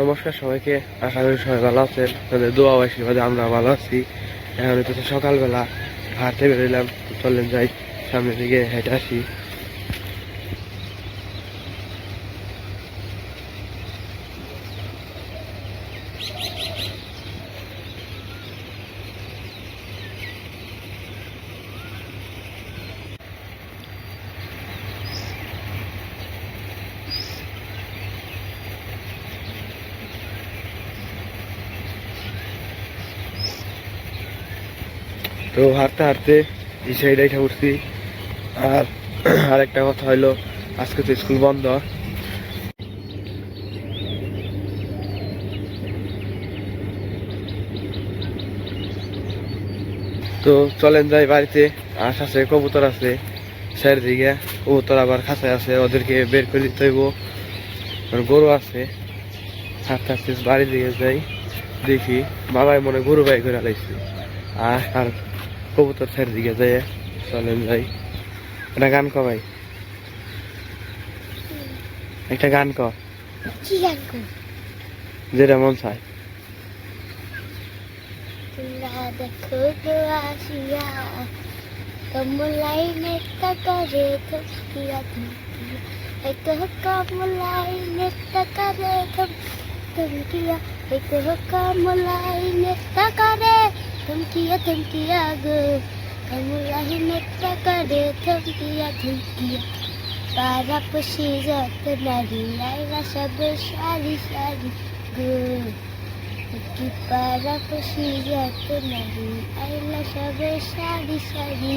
নমস্কার সবাইকে, আশা করি সবাই ভালো আছেন। তাদের দোয়া আশীর্বাদে আমরা ভালো আছি। এখন হচ্ছে সকালবেলা হাঁটতে বেরোলাম তো চলেন যাই সামনের দিকে হেঁটে আসি তো হাঁটতে হাঁটতে এই সাইডে উঠছি। আর আরেকটা কথা হলো আজকে তো স্কুল বন্ধ। তো চলেন যাই বাড়িতে, আশ আছে, কবুতর আছে স্যার দিকে কবুতর আবার খাঁচায় আছে, ওদেরকে বের করে দিতে হইব। গরু আছে। হাঁটতে হাঁটতে বাড়ির দিকে যাই, দেখি। বাবাই মনে গরু বাই করে আলাইছে আর কবুতর স্যার দিকে যাই চলেন যাই। একটা গান ক ভাই। একটা গান ক। কি গান কর যেটা মন চায়। তোমরা দেখো তো আসিয়া কমলাই করে থমকিয়া থমকিয়া এই তো কমলাই করে থমকিয়া এই তো কমলাই করে থমকিয়া থমকিয়া গো। কমলাই করে, থমকিয়া থমকিয়া। পারা পশি যত নারী আইরা সব সারি সারি গো। কি পারা পশি যত নারী আইলা সব সারি সারি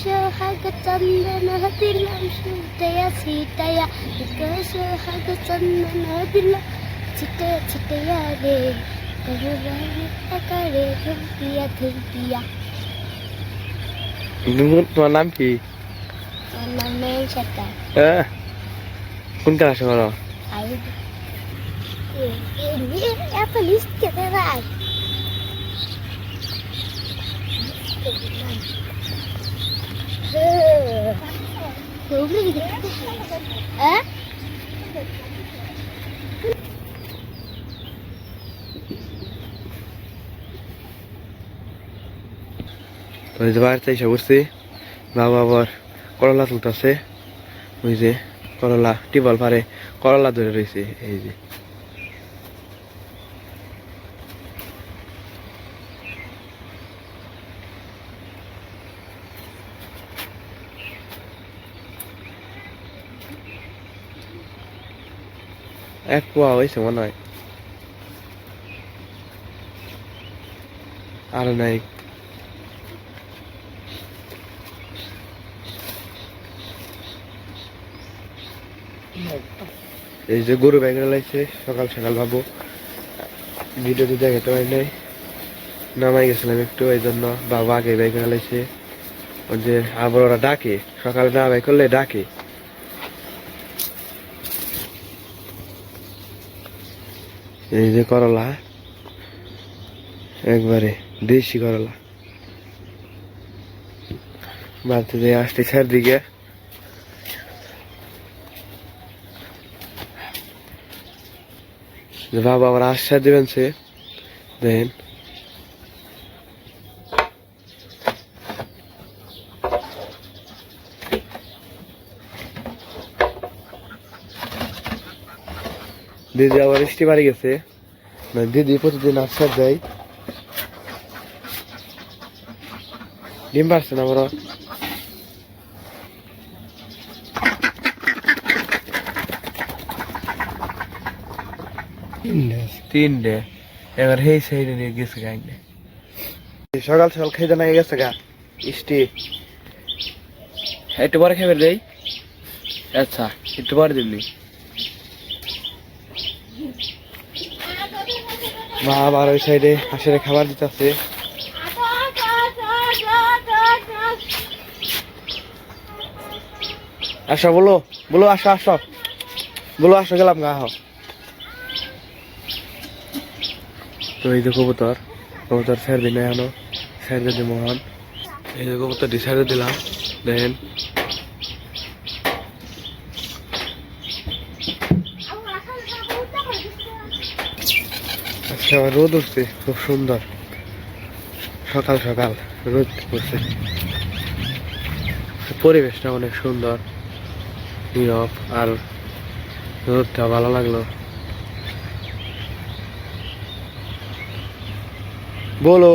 সোহাগ চন্দন দিলাম সুটায়া ছিটায়া এগো সোহাগ চন্দন ছিটায়া রে। তোমার নাম কি কোন ক্লাসে করো Aí. তো এই যে বাড়িতে এসে বসছি, বাবা আবার করলা তুলতেছে। ওই যে করলা টিবল পারে করলা ধরে রয়েছে, এই যে। এক পোয়া হয়েছে মনে হয়। আর নাই। এই যে গরু ব্যাগরা লাগছে সকাল সকাল ভাবো। ভিডিওতে দেখাতে পারি নাই। নামাই গেছিলাম একটু এই জন্য বাবা আগে ব্যাগরা লাগছে ওই যে আবার ওরা ডাকে, সকালে না বাই করলে ডাকে। এই যে করলা, একবারে দেশি করলা। বাড়িতে আসতে স্যার যে বাবা আবার আশ্বাস দেবেন সে। দেন। দিদি আবার বৃষ্টি বাড়ি গেছে। না দিদি প্রতিদিন আশ্বাস দেয়। ডিম পারছে না বড় তিনটে। এবার সেই সাইডে নিয়ে গেছে গাইনে সকাল সকাল খেতে না গেছে গা? ইষ্টি। একটু পরে খেবে দেই আচ্ছা একটু পরে দিবনি মা আবার ওই সাইডে হাঁসের খাবার দিতেছে। আসো বলো বলো আসো আসো। বলো আসো গেলাম গা আহ। তো এই যে কবুতর কবুতর ছেড়ে দিন এখনও ছেড়ে দিই মোহন। এই যে কবুতরটি ছেড়ে দিলাম দেখেন। আবার রোদ উঠছে খুব সুন্দর। সকাল সকাল রোদ পড়ছে পরিবেশটা অনেক সুন্দর নীরব আর রোদটা ভালো লাগল। বলো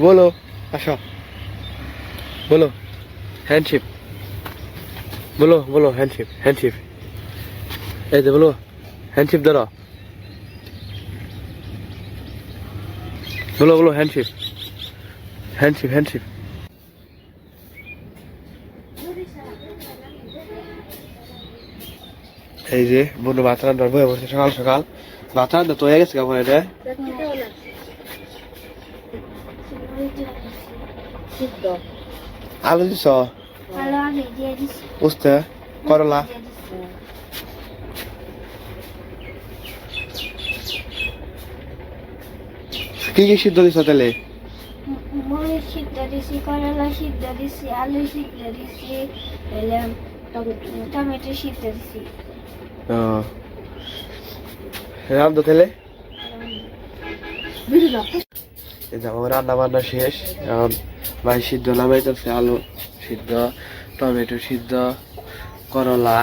বলো, আসো। বলো হ্যান্ডশিপ বলো বলো হ্যান্ডশিপ হ্যান্ডশিপ এই যে বলো হ্যান্ডশিপ ধরো। বলো বলো হ্যান্ডশিপ হ্যান্ডশিপ হ্যান্ডশিপ এই যে, বন্ধু বয়ে বসে সকাল সকাল। রান্না তো হয়ে গেছে কেমন এটা সিদ্ধ আলু দিছ? ভালো আগে দিয়ে দিছি উস্তে করলা। কি কি সিদ্ধ দিছ তাহলে? মরিচ সিদ্ধ দিছি করলা সিদ্ধ দিছি আলু সিদ্ধ দিছি টমেটো সিদ্ধ দিছি। রাম তো তাহলে? রান্না বান্না শেষ ভাই সিদ্ধ নামাইতেছে আলু সিদ্ধ টমেটো সিদ্ধ করলা।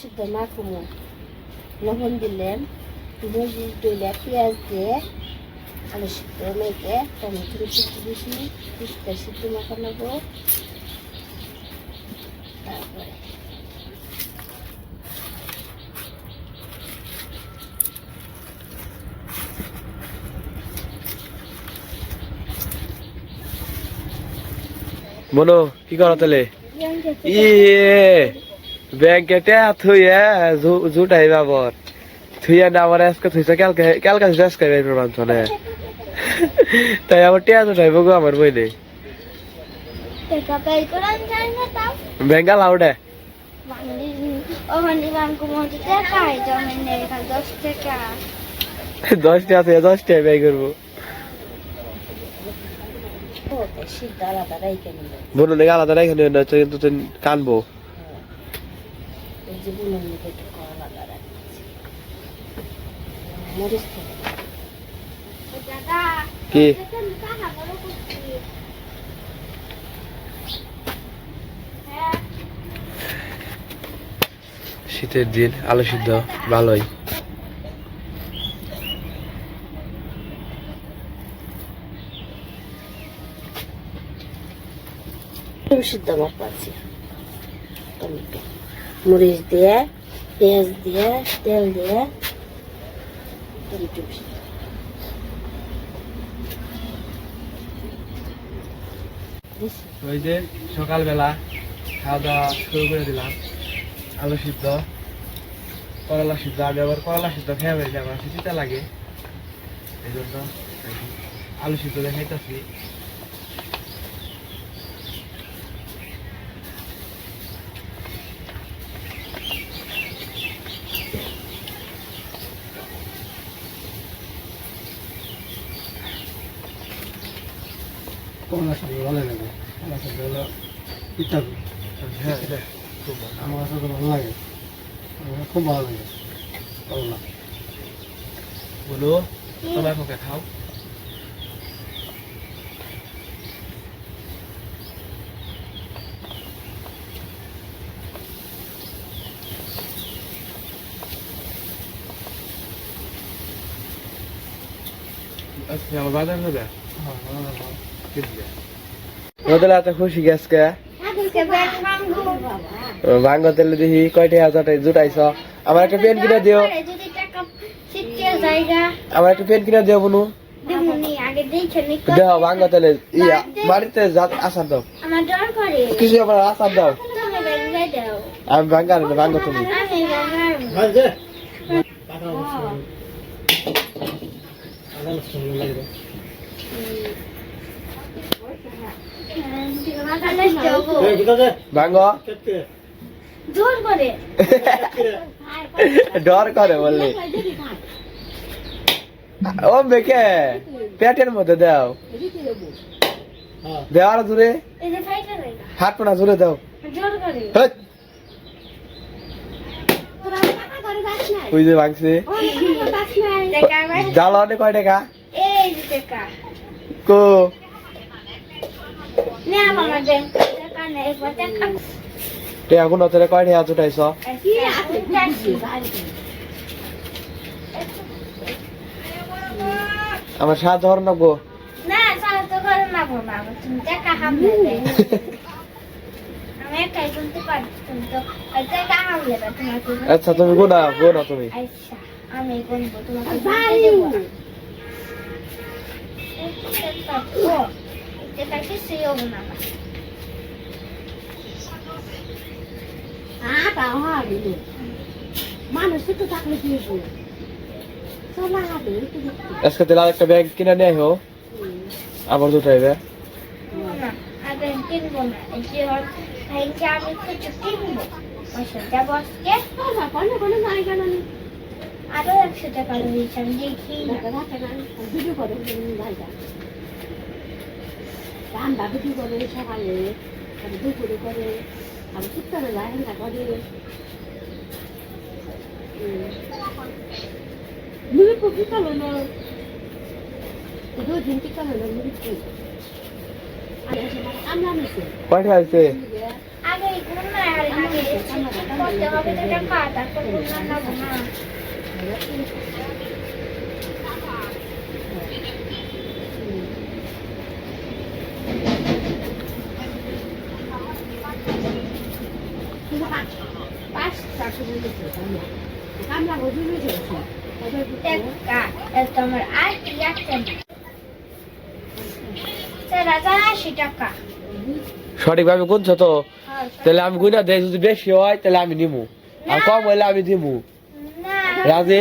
সিদ্ধ মাখুমো লবণ দিলেন মরিচ দিলে পেঁয়াজ দিয়ে আলু সিদ্ধ মেখে টমেটো সিদ্ধ দিছি পিস্তা সিদ্ধ মাখা নেব। তারপরে মনো কি করো তাহলে? ইয়ে। ব্যাংকে টেয়া থুইয়া জুটাই বাবর থুইয়া না আমার আজকে থুইছে কালকে কালকে আজকে বের মানছনে তাই আমার টেয়া জুটাই বগো আমার বই নেই টাকা পাই করান যায় না তাও? বেঙ্গা লাউডে ওখানে টাকা জমে দশ টাকা। আছে ব্যয় করব। সিদ্ধ আলাদা রাইখে নিল বনু না কিন্তু কানবো। এই যে বুনের মধ্যে একটু কলা আলাদা রাখছি মরিচ থেকে কি শীতের দিন আলু সিদ্ধ ভালোই। টমেটো সিদ্ধ আমার পাচ্ছি টমেটো মরিচ দিয়ে, পেঁয়াজ দিয়ে, তেল দিয়ে ওই যে সকালবেলা খাওয়া দাওয়া শুরু করে দিলাম, আলু সিদ্ধ, করলা সিদ্ধ আমি আবার করলা সিদ্ধ খেয়ে ফেলি আমার চিন্তা লাগে। এই জন্য আলু সিদ্ধ দেখাইতেছি করলা সাথে ভালো লাগে করলা সাথে হলো ইত্যাদি হ্যাঁ এটা খুব ভালো। আমার সাথে ভালো লাগে আমার খুব ভালো লাগে করলা বলো তোমার কোকে খাও আজকে আমার বাজার হবে হ্যাঁ, ওদের এত খুশি গেছকে ভাঙ্গ তেলে দেখি কয়টা জুটাইছ আমার একটা পেন কিনে দিও আমার একটা পেন কিনে দিও বনু দেও ভাঙ্গ তেলে ইয়া বাড়িতে আসার দাও কিছু আবার দাও আমি ভাঙ্গা না তুমি যে টাকা অবস্থা আদান সঙ্গে লাগে এই কোথা যে ভাঙ্গো। কেটে জোর করে। ডর করে বললি। ও বেকে পেটের মধ্যে দাও। দেওয়ার দেও দূরে হাত পোনা জোরে দাও। জোর করে। হেৎ, তোরা করে যাস ওই যে ভাঙছে জাল অনেক কয় টাকা? এই যে টাকা। কো? নে আমার দেন টাকা নেই টাকা তে এখন অতরে কয় টাকা জুটাইছ আমার সাত ধর নগো আচ্ছা তুমি গোনা গোনা তুমি। আমি বলব তোমাকে ভাই দেবো ও এটা কি সেও না আটা হবে মানুষ তো থাকলে কি হবে চলা হবে আজকে তেল একটা ব্যাগ কিনে নিয়ে আইহো। আবার নাই কেন আরও একশো টাকা রয়েছে আমি দেখি। ভিডিও করে ভাইটা রান্না ভিডিও করে সকালে আর দুপুরে করে আর চিত্তরে যায় না করে মুড়ি পুকি কালো দুদিন কি কালো মুড়ি পুকি আর আমরা নিছি কয় টাকা আছে আগে ঘুম না আগে করতে হবে তো টাকা তারপর ঘুম না না পাঁচ টাকা করে দিতে আমরা বুঝে বুঝে টাকা এ তোমার আর কি আছে না চার হাজার আশি টাকা সঠিকভাবে গুনছো তো? তাহলে আমি গুনা দেয় যদি বেশি হয় তাহলে আমি নিমু। আর কম হইলে আমি দিমু। রাজি?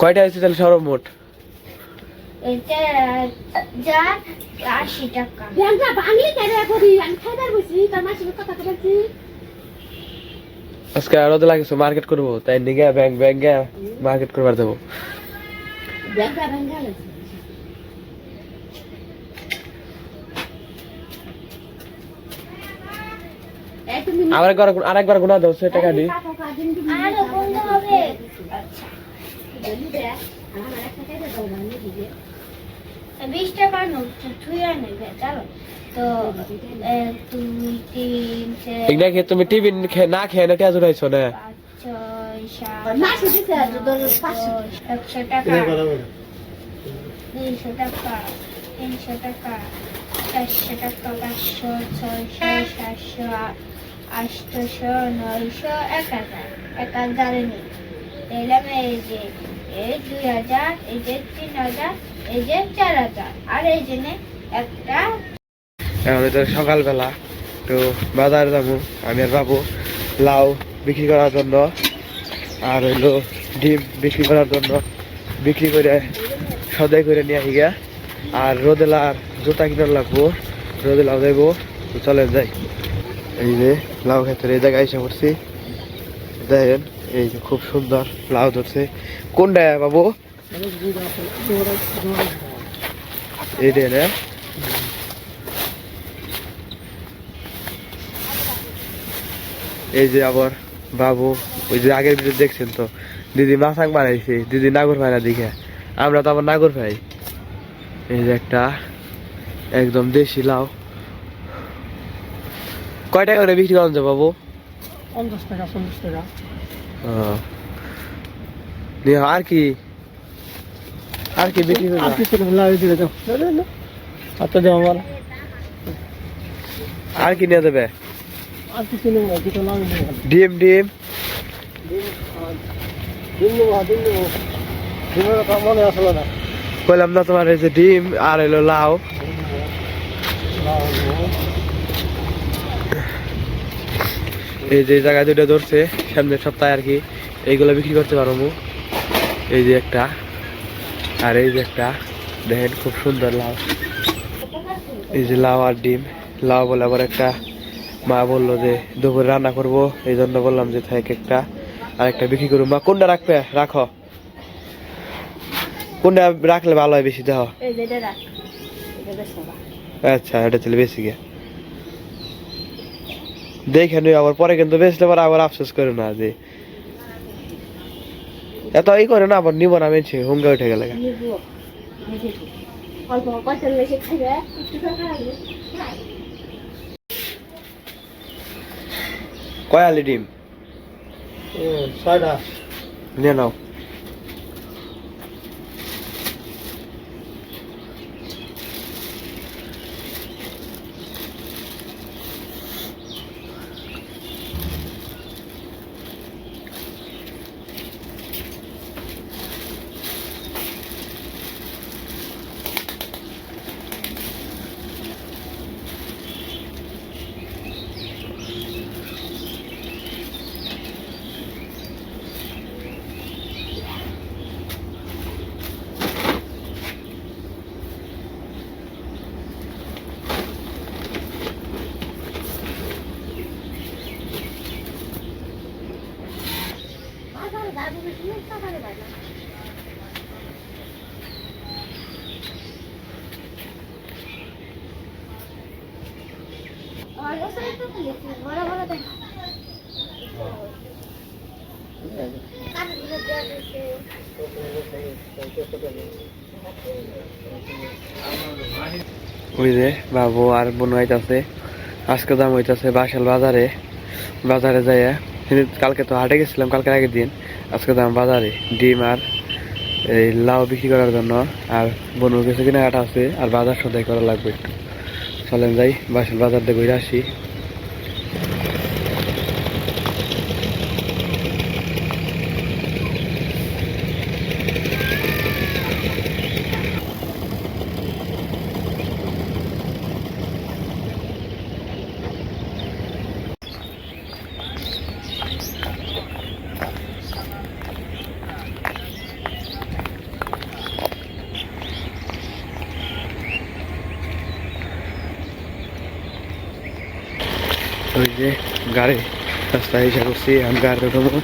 কয়টা হয়েছে তাহলে সর্বমোট? এটা যা আশি টাকা। ব্যাংকটা ভাঙলি কেন করি আমি খাইবার বসি তার মাসির কথা বলছি। আজকে আরও তো লাগছে মার্কেট করব তাই নিগে ব্যাংক ব্যাংকে মার্কেট করবার দেবো এই তুমি আরেকবার আরেকবার গুনা দাও সে টাকা দি। আরও হবে। আচ্ছা। বিশ টাকার নোট থুয়ে নেবে চলো তো এক দুই তিন এগুলা খেয়ে তুমি টিফিন খে- না খেয়ে না টিয়া জুড়াইছো না? ছয় একশো টাকা। দুইশো টাকা তিনশো টাকা চারশো টাকা পাঁচশো ছয়শো সাতশো আ- নয়শো এক হাজার। এক হাজারে নেই এই যে এই দুই হাজার এই যে তিন হাজার। এই তো সকালবেলা, তো বাজার যাব, আমি আর বাবু লাউ বিক্রি করার জন্য, আর হইল ডিম বিক্রি করার জন্য বিক্রি করে সদাই করে নিয়ে আসি গা আর রোদেলার জুতা কিনার লাগবো, রোদে লাউ যাইবো তো চলে যাই। এই যে লাউ ক্ষেত্রে এই জায়গায় এসে পড়ছি। দেখেন, এই যে খুব সুন্দর লাউ ধরছে। কোনটা বাবু? এই যে আবার বাবু ওই যে আগের ভিডিও দেখছেন তো? দিদি মাছাং বানাইছে দিদি নাগর ভাই না দেখে? আমরা তো আবার নাগর ভাই। এই যে একটা একদম দেশি লাউ। কয় টাকা করে বিক্রি করেন বাবু? পঞ্চাশ টাকা চল্লিশ টাকা। আর কি আর কি বিক্রি করবে আর কিছু লাগিয়ে দিলে দাও। আমার। আর কি নিয়ে দেবে আর কিছু নেই না কিছু লাগিয়ে দেবো ডিম ডিম। নেব নেব। দিনের কথা মনে আসলো না। কইলাম না তোমার এই যে ডিম আর এলো লাউ। এই যে জায়গায় দুটো ধরছে সামনের সপ্তাহে আর কি এইগুলো বিক্রি করতে পারব। এই যে একটা। আর এই যে একটা দেখেন খুব সুন্দর লাউ। এই যে লাউ আর ডিম। লাউ বলে আবার একটা মা বলল যে দুপুরে রান্না করব। এই জন্য বললাম যে থাক একটা আর একটা বিক্রি করব মা কোনটা রাখবে? রাখো। কোনটা রাখলে ভালো হয় বেশি দেখো। আচ্ছা এটা চলে বেশি গে দেখে নিও আবার পরে কিন্তু বেচলে পরে আবার আফসোস করে না যে এত ই করে না আবার নিব না মেনছি হুঙ্গা উঠে গেলে। কয় আলি ডিম? ছয়টা। নিয়ে নাও। যে বাবু আর বোন হইতাছে আজকে দাম হইতাছে বাসাল বাজারে। বাজারে যাইয়া কিন্তু কালকে তো হাটে গেছিলাম কালকে আগের দিন। আজকে দাম বাজারে, ডিম আর এই লাউ বিক্রি করার জন্য। আর বনু কিছু কেনাকাটা আছে, আর বাজার সদাই করা লাগবে একটু। চলেন যাই, বাসাল বাজার দিয়ে ঘুরে আসি ওই যে গাড়ি রাস্তায় এসে করছি আমি গাড়িতে উঠবো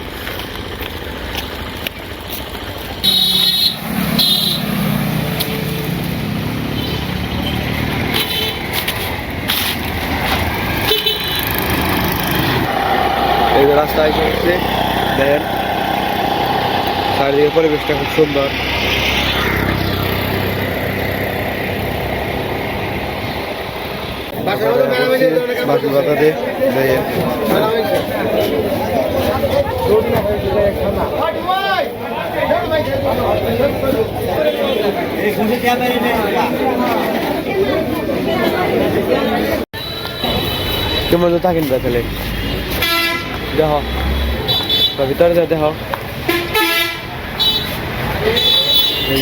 এই যে রাস্তায় এসে করছি দেখেন চারিদিকে পরিবেশটা খুব সুন্দর। বাকি দেখেন কেমন তো থাকেন তাহলে দেখ ভিতরে যা দেখ।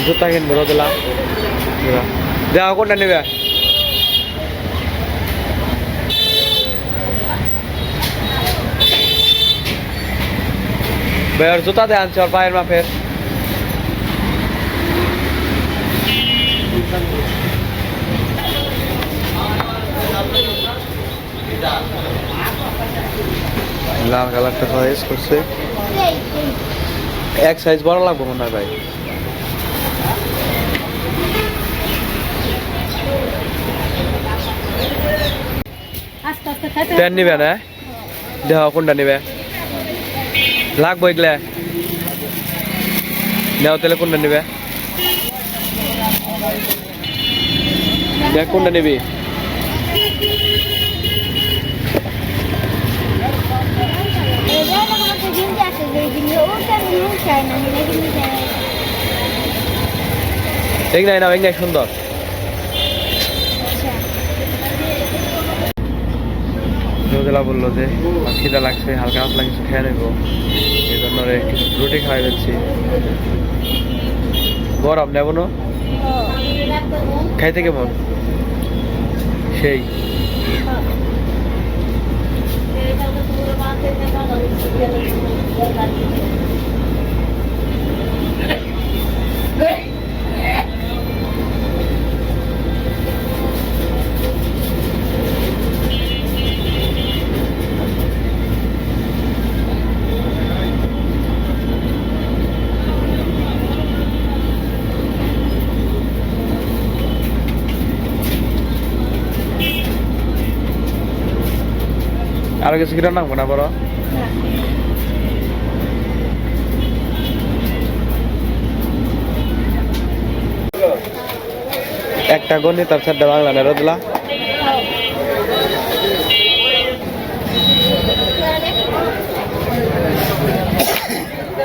জুতা কিনবো রোদলা দেখ, কোনটা নেবে? বের জুতা দে আনছে ওর পায়ের মাপের। লাল কালারটা চয়েস করছে। এক সাইজ বড় লাগবে মনে হয় ভাই। প্যান্ট নিবে না? দেহ কোনটা নিবে? লাগবো এগুলা নেও তাহলে কোনটা নিবে দেখ কোনটা নিবি এগনাই নাও এগনাই সুন্দর রোদেলা বলল যে খিদা লাগছে, হালকা হালকা কিছু খেয়ে নেব। এই জন্য রুটি খাওয়াই দিচ্ছি। গরম, নেব না? খাইতে কেমন? সেই। আরও কিছু কিনা নামবো না বড় একটা গণিত আর চারটা বাংলা না রোদলা।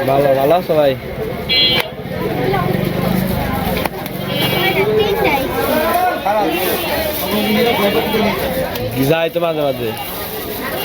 ভালো ভালো ভাই? যাই তো মাঝে মাঝে।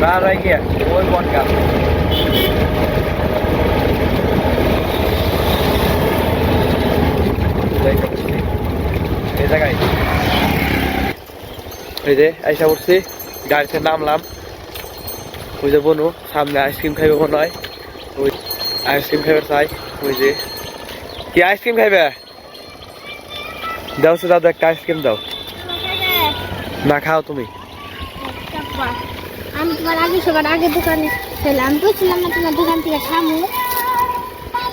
না রেখে ওই পডকাস্ট এই জায়গায় এই যে, আইসা উঠছি গাড়িতে নামলাম। ওই যে বনু, সামনে আইসক্রিম খাইবে মনে হয়। ওই আইসক্রিম খাইবে চাই ওই যে। কি আইসক্রিম খাইবে? দাও সে দাদা একটা আইসক্রিম দাও। না খাও তুমি। আমি তোমার আগে সবার আগে দোকানে ছিলাম আমি না তোমার দোকান থেকে খামু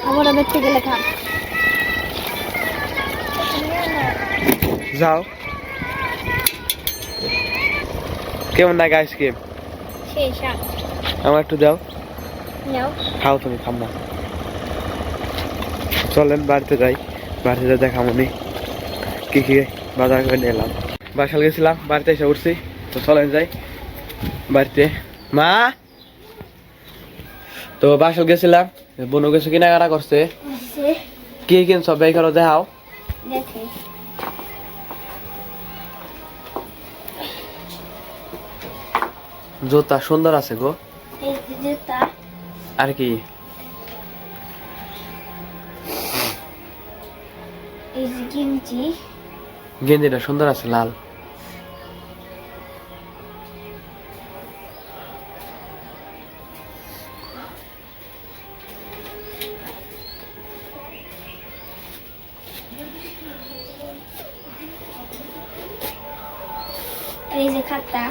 আবার দেখতে গেলে খাম যাও। কেমন লাগে আইসক্রিম? আমার একটু দাও। খাও তুমি খাম না। চলেন বাড়িতে যাই। বাড়িতে যাই দেখা মনে কি কি বাজার করে নিয়ে এলাম। বাসাল গেছিলাম বাড়িতে এসে উঠছি। তো চলেন যাই বাড়িতে। মা? তো বাসাল গেছিলাম বনু গেছে কেনাকাটা করছে। কি কিনছ? বের করো দেখাও। জুতা সুন্দর আছে গো। আর কি? গেঞ্জিটা সুন্দর আছে লাল। খাতা।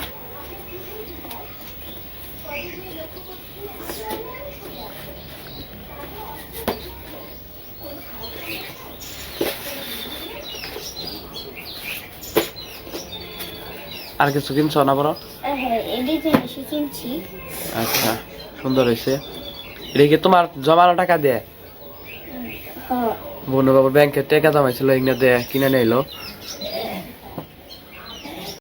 আর কিছু কিনছ না বড় আচ্ছা সুন্দর হয়েছে এটা কি তোমার জমানো টাকা দেয়? হ্যাঁ বনু বাবুর ব্যাংকে টাকা জমাইছিল এগুলো দেয় কিনে নিলো।